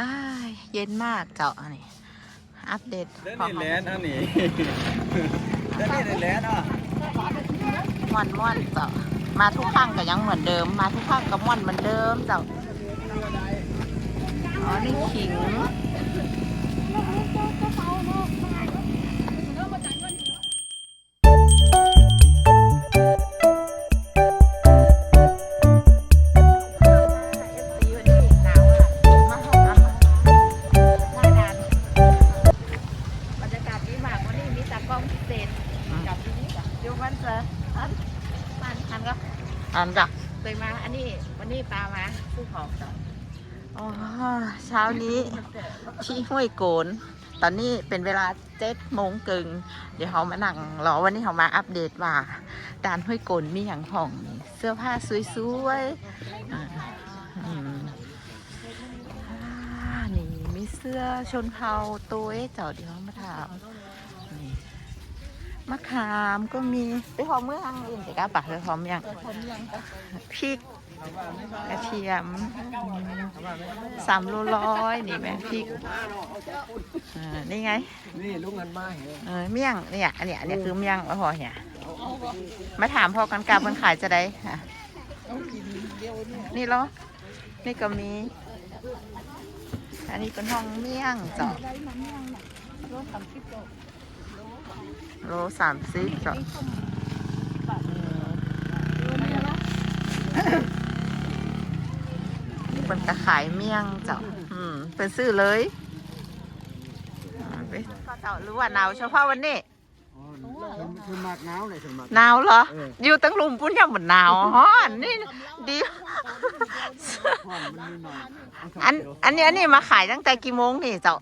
อ้ายเย็นมากเจ้าอันนี้อัปเดตเล่นพอนี่แหละนะนี่เล่นนี่แหละนะม่อนม่อนเจ้ามาทุกครั้งก็ยังเหมือนเดิม มาทุกครั้งก็ม่อนเหมือนเดิมเจ้าอ๋อนี่ขิง นี้ที่ห้วยโกน ตอนนี้เป็นเวลาเจ็ดโมงกึ่งเดี๋ยวเขามานั่งรอวันนี้เขามาอัปเดตว่าด่านห้วยโกนมีอย่างผ่องเสื้อผ้าสวยๆอือนี่มีเสื้อชนเผ่าตัวเอ๊ะเจ้าเดี๋ยวมาถามมะขามก็มีไปหอมเมืองอื่นแต่ก้าปะไปหอมยังผมยังพริก กระเทียมสามโลร้อยนี่แม่พริกอ่านี่ไง นี่ลุงเงินมาเหรอเออเมี่ยงเนี่ยอันเนี้ยอันเนี้ยคือเมี่ยงว่าพอเนี่ยมาถามพอกันกาบมันขายจะได้ค่ะนี่เหรอนี่ก็มี อันนี้เป็นห้องเมี่ยงเจาะได้มาเนี่ยน่ะรถสามสิบโลโลสามสิบเจาะ นี่ละ เป็นกระขายเมี่ยงเจ้า อืมเป็นซื้อเลยเจ้าหรือว่าหนาวเฉพาะวันนี้คือมากหนาวเลยถึงมากหนาวเหรอ อยู่ตั้งลุมปุ้นยังเหมือนหนาวฮ้อนนี่ดี อันอันนี้อันนี้มาขายตั้งแต่กี่โมงนี่เจ้า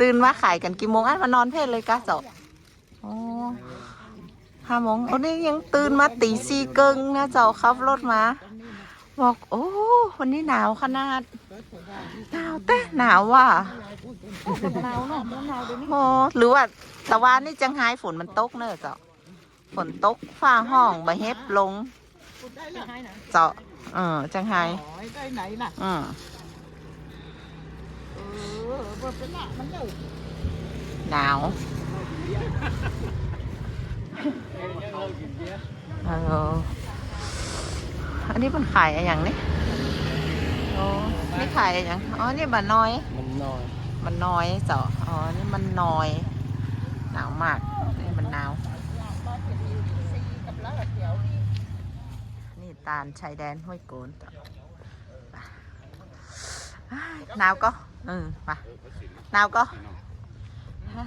ตื่นมาขายกันกี่โมงอันมานอนเพลเลยกะเจ้าอ๋อห้าโมงโอ้นี่ยังตื่นมาตีสี่เกิงนะเจ้าขับรถมา บอกโอ้ วันนี้หนาวขนาด หนาวเต้หนาวว่ะหนาวเนาะหนาวเดี๋ยวนี้โอ้หรือว่าตะวันนี่จังไห้ฝนมันตกเนอะเจ้าฝนตกฟ้าห้องบะเฮ็บลง ได้ละให้นะเจ้าเออจังไห้อ๋อได้ไหนน่ะอืมเออเปิดเป็นละมันเด้อหนาวเออ อันนี้มันขายอะไรอย่างนี้โอ้นี่ขายอะไรอย่างอ๋อ นี่บันน้อย มันนอนมันน้อยเจ้าอ๋อ นี่มันน้อย หนาวมาก นี่มันหนาวกับแล้วเดี๋ยวนี่ตาลชายแดนห้วยโกนเจ้าไปอ้ายหนาวก็เออไปหนาวก็อ่า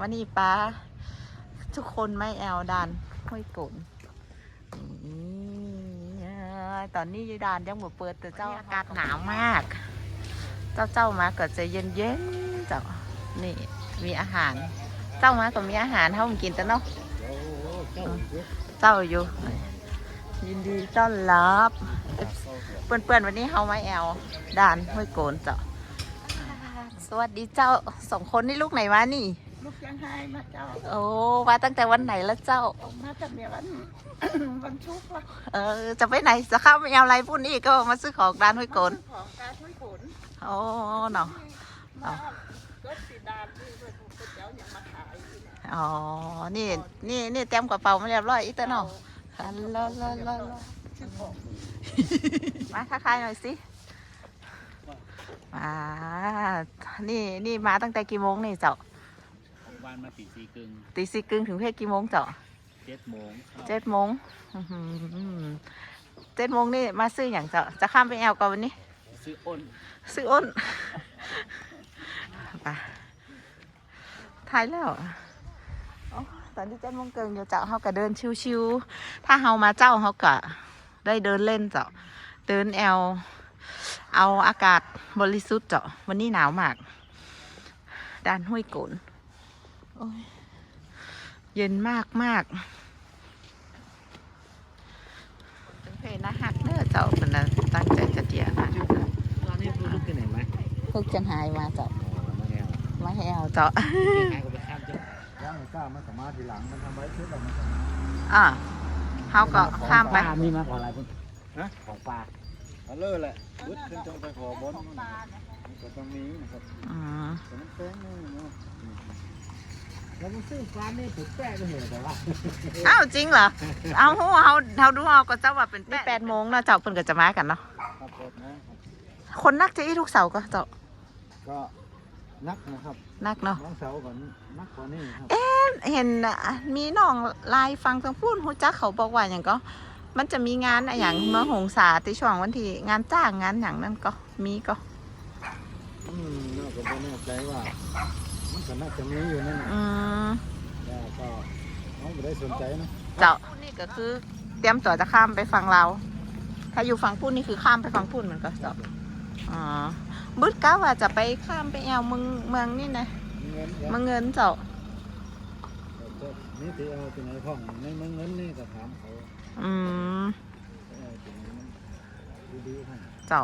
วันนี้ป้าทุกคนไม่แอลดันห้วยโกนนี่อ่า ตอนนี้ยูดานยังบ่เปิดแต่เจ้าอากาศหนาวมาก เจ้าเจ้ามาก็จะเย็นเย็นๆเจ้านี่มีอาหาร เจ้ามาก็มีอาหารให้ผมกินแต่เนาะโอ้โหเจ้าเจ้าอยู่ ยินดีต้อนรับเปื่อนเปื่อนๆวันนี้เฮามาแอลด่านห้วยโกนเจ้าสวัสดีเจ้าสองคนนี่ลูกไหนมานี่ ลูกยังให้มาเจ้าโอ้มาตั้งแต่วันไหนแล้วเจ้า ออกมาจากเดี๋ยววัน วันชุกร์ละเออ จะไปไหนจะเข้าไม่เอาอะไรพุ่นนี่ก็มาซื้อของร้านห้วยโกนของการช่วยขนโอ้เนาะมาก็สีดานที่เพื่อนผู้เจ้ายังมาขายอยู่เนี่ยอ๋อ นี่ นี่ นี่เตรียมกระเป๋ามาเรียบร้อยอีกแต่เนาะฮัลโหลลลลมาทักทายหน่อยสิมานี่ นี่มาตั้งแต่กี่โมงนี่เจ้าบ้านมาตีสี่กึ่งตีสี่กึ่งถึงเพศกี่โมงเจ้าเจ็ดโมงเจ็ดโมงอื้อหือเจ็ดโมงนี่มาซื้ออย่างเจ้าจะข้ามไปแอลก่อนวันนี้ ซื้ออ้น ซื้ออ้นไปถ่ายแล้วอ๋อตอนที่เจ็ดโมงเกินเดี๋ยวเจ้าเขาก็เดินชิวๆ ถ้าเฮามาเจ้าเขาก็ได้เดินเล่นเจ้า เดินแอล เอาอากาศบริสุทธิ์เจ้า วันนี้หนาวมาก ด้านห้วยโกนโอ้ย เย็นมากมากเป็นเพลนะฮักเด้อเจ้าเป็นนะตั้งใจจะเดียนะตอนนี้รู้ลูกที่ไหนไหมเพิ่งจะหายมาเจ้ามาแล้วไม่ให้เอาเจ้าใครก็ไปข้ามเจ้าย่างกล้ามันสามารถทีหลังมันทำไว้เพื่อเรามันอ่าเขาก็ข้ามไปมีมากกว่าอะไรพุ่นฮะของปลาเอาเลยแหละบึดขึ้นจงไปขอบนมันมันก็ต้องมีนะครับอืมแต่มันแป้งนี่เนาะ แล้วมันซื้อฟ้านี่ถูกแป้งไปเหรอแต่ว่าอ้าวจริงเหรอ เอาหูเอาเอาดูเอาก็เจ้าว่าเป็นแปดโมงเนาะเจ้าเพิ่นก็จะมากันเนาะครับผมนะครับคนนักจะอีทุกเสาร์ก็เจ้าก็นักนะครับนักเนาะ น้องเสาก่อนนักกว่านี้ครับเห็นน่ะมีน้องไลายฟังทางพูดฮู้จักเขาบอกว่าอย่างก็ มันจะมีงานอะอย่างเมืองหงสาที่ช่วงวันที่งานจ้างงานอย่างนั้นก็มีก็อืมน่าก็ไม่แน่ใจว่า มันก็น่าจะมีอยู่นั่นนะอืมแต่ก็น้องไม่ได้สนใจนะเจ้านี่ก็คือ เตรียมตัวจะข้ามไปฝั่งเราวถ้าอยู่ฝั่งพูดนี่คือข้ามไปฝั่งพูดเหมือนก็เจ้าอ๋อบึดก้าว่าจะไปข้ามไปแอวเมืองเมืองนี่นะเงินเมืองเงินเจ้านี่ที่เอาไปไหนพ่องในเมืองเงินนี่ก็ถามเขาอืมเอาไปไหนมันดีๆให้เจ้า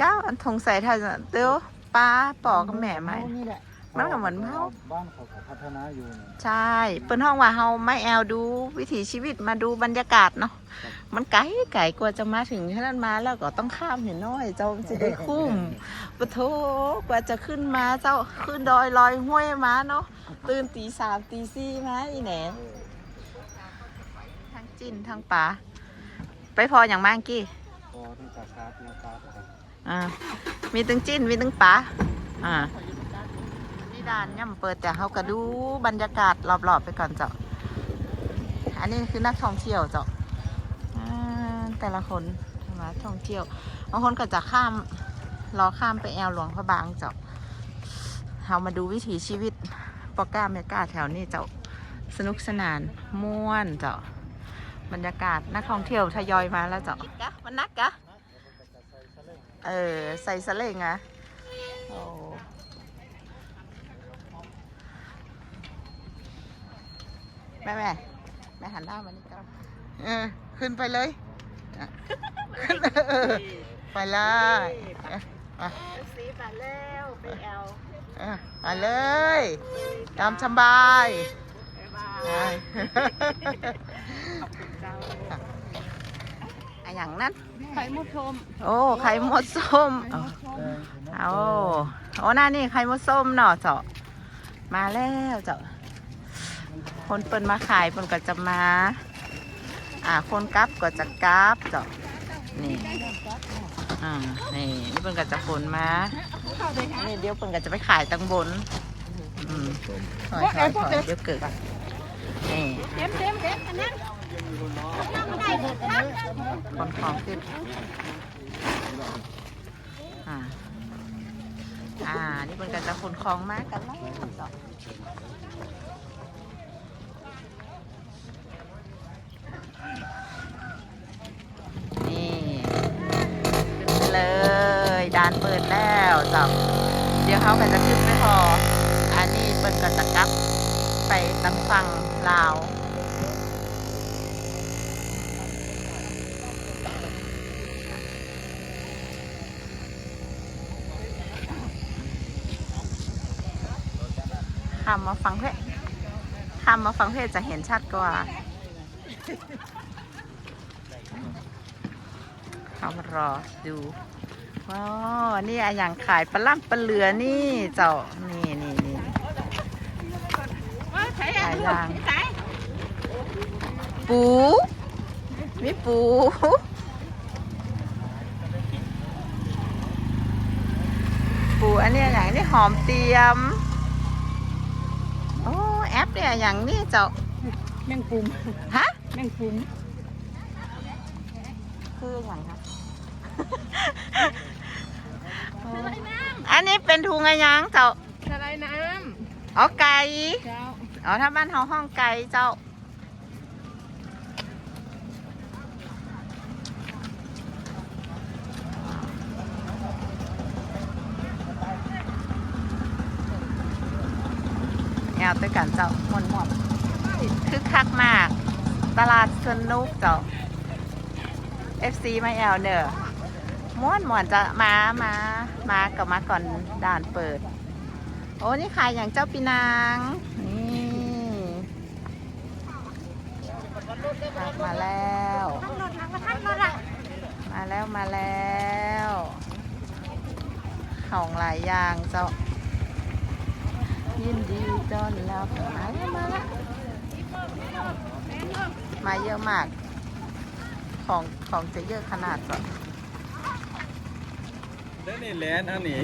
ก้าวอันทงใส่ถ้าจะเดี๋ยวป้าปอกับแม่ไหมนี่แหละ มันก็เหมือนเมาบ้านเขาก็พัฒนาอยู่เนี่ยใช่เปิ้นห้องว่าเฮาไม่แอลดูวิถีชีวิตมาดูบรรยากาศเนาะครับมันไกลไกลกว่าจะมาถึงที่นั่นมาแล้วก็ต้องข้ามเห็นน้อยเจ้าจะได้คุ้มปะโถกว่าจะขึ้นมาเจ้าขึ้นดอยลอยห้วยมาเนาะตื่นตีสามตีสี่มาอีแหนเออทั้งจินทั้งปลาไปพออย่างมากกี้พอที่ตาคาที่ตาครับอ่ามีตึงจิ้นมีตึงปลาอ่านี่ ด่านย่ำเปิดแต่เขาก็ดูบรรยากาศรอบๆไปก่อนเจ้าอันนี้คือนักท่องเที่ยวเจ้าอ่าแต่ละคนมาท่องเที่ยวบางคนก็จะข้ามรอข้ามไปแอวหลวงพระบางเจ้าเรามาดูวิถีชีวิตปอก้าเมกาแถวนี้เจ้าสนุกสนานม่วนเจ้าบรรยากาศนักท่องเที่ยวทยอยมาแล้วเจ้ามันนักกะเออใส่สะเล่งอะโอ้ แม่แม่แม่หันหน้ามานี่ก็เออขึ้นไปเลยอะขึ้นเออไปเลยเออไปสีไปแล้วไปแอลเออไปเลยตามสบายบ๊ายบายไปอะอย่างนั้นไข่มุกชมโอ้ไข่มดส้มเอาแดงเอาโอ้หน้านี่ไข่มดส้มเนาะเจาะมาแล้วเจาะ คนเปินมาขายเปินก็จะมา อ่า คนกลับก็จะกลับจาะนี่อ่านี่นี่เปินก็จะขนมานี่เดี๋ยวเปินก็จะไปขายตังบนอืมถอยถอยถอยเดี๋ยวเกิดนี่เต็มเต็มเต็มอันนั้นคนของขึ้นอ่าอ่า นี่เป็นการจะขนของมากกันแล้วจ้านี่ขึ้นไปเลยด่านเปิดแล้วเจ้าเดี๋ยวเขาก็จะขึ้นไม่พอ อันนี้เปิดก็จะกลับไปตังฝั่งลาวคำมาฟังเพลงคำมาฟังเพลงจะเห็นชัดกว่าเขามารอดู ว้าวนี่อะอย่างขายปลาล่ำปลาเหลือนี่เจ้า นี่นี่นี่ขายยางปูมีปูปูอันนี้อย่างนี้หอมเตียม โอ้แอปเนี่ยอย่างนี้เจ้า แมงปุ่มฮะ แมงปุ่มคืออย่างคะอันนี้เป็นทุงอะไรยังเจ้าสไลด์น้อ๋อไก่ำเจ้าอ๋อถ้าบ้านเฮาห้องไก่เจ้าแอวด้วยกันเจ้าหมวนหมวนคึกคักมาก ตลาดสนุกเจ้า FC มาแอวเนอะ ม้วนหมวนจะมามามากับมาก่อนด่านเปิด โอ้นี่ขายอย่างเจ้าปีนางนี่มาแล้วท่านรถนะท่านรถอะมาแล้วมาแล้วของหลายอย่างเจ้ายินดีต้อนรับมาแล้วมาแล้วมาเยอะมาก ของของจะเยอะขนาดเจ้า เด้นี่แลนอันนี้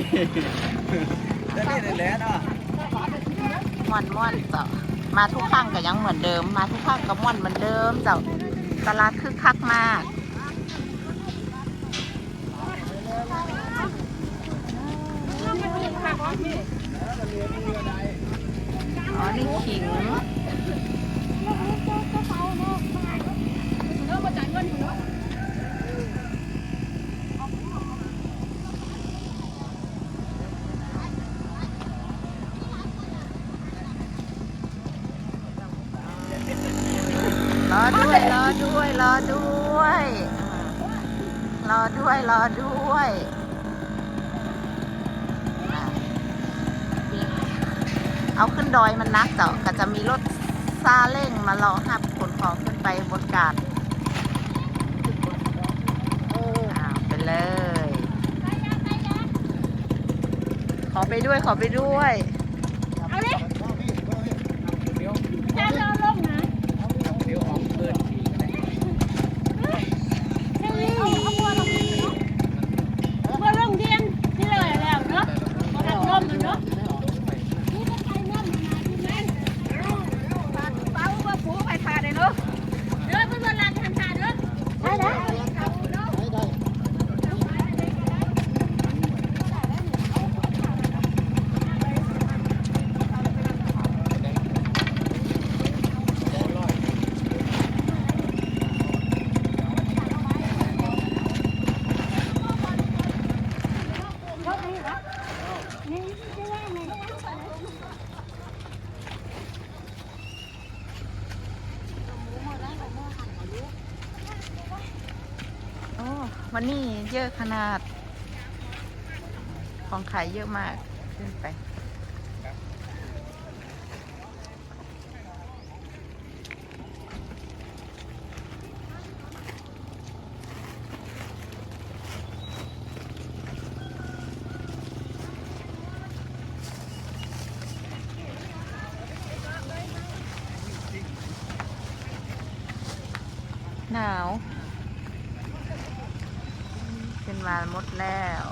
เด้นี่แลนอะม่วนม่วนเจ้ามาทุกครั้งก็ยังเหมือนเดิม มาทุกครั้งก็ม่วนเหมือนเดิมเจ้าตลาดคึกคักมากอ๋อนี่ขิงรอ ด้วยรอด้วย รอด้วย รอด้วย รอด้วยเอาขึ้นดอยมันนักเจ้าก็จะมีรถซาเล้งมารอหับขนของขึ้นไปบนกาดไปเลย ขอไปด้วยขอไปด้วย เอาเลย เดี๋ยว ถ้าเราลงนะ เดี๋ยวออกเปิดทีก็ได้ เฮ้ยเอาเอาบัวลงนี่เนาะบัวลงเทียนที่เลยแล้วเนาะเอาแต่ลมมันเนาะนี่ก็ไปน้ำมาที่นั่นปลาเป้าว่าปูไปทานเลยเนาะเด้อเพื่อนๆลานทานทานเนาะได้ได้ โอ้ วันนี้เยอะขนาด ของขายเยอะมากขึ้นไป หนาว มาหมดแล้ว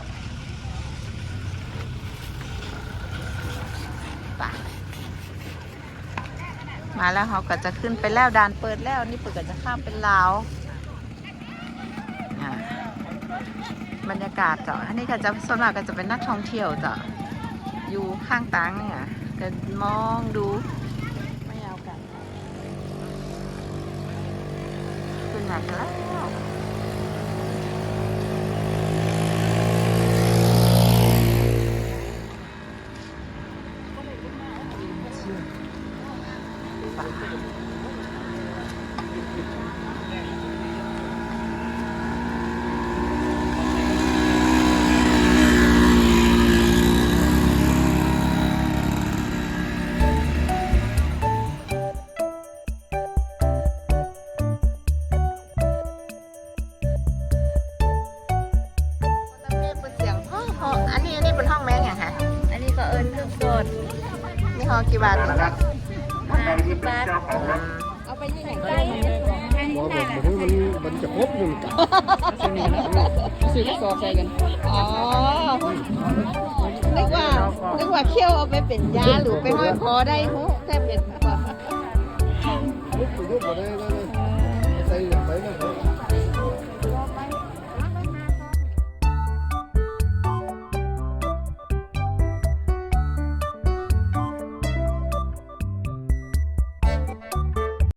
มาแล้วเขาก็จะขึ้นไปแล้วด่านเปิดแล้วนี่เปิดก็จะข้ามเป็นลาวอะบรรยากาศเจ้ะอันนี้ก็จะส่วนมากก็จะเป็นนักท่องเที่ยวเจ้ะอยู่ข้างตังเนี่ยก็มองดูไม่เอากันขึ้นมาแล้ว ครบหนึ่งกับซื้อกระสอบใส่กันอ๋อนึกว่านึกว่าเคี่ยวเอาไปเป็นยาหรือไปห้อยคอได้หูแทบเป็นยุบยุบมาได้แล้ว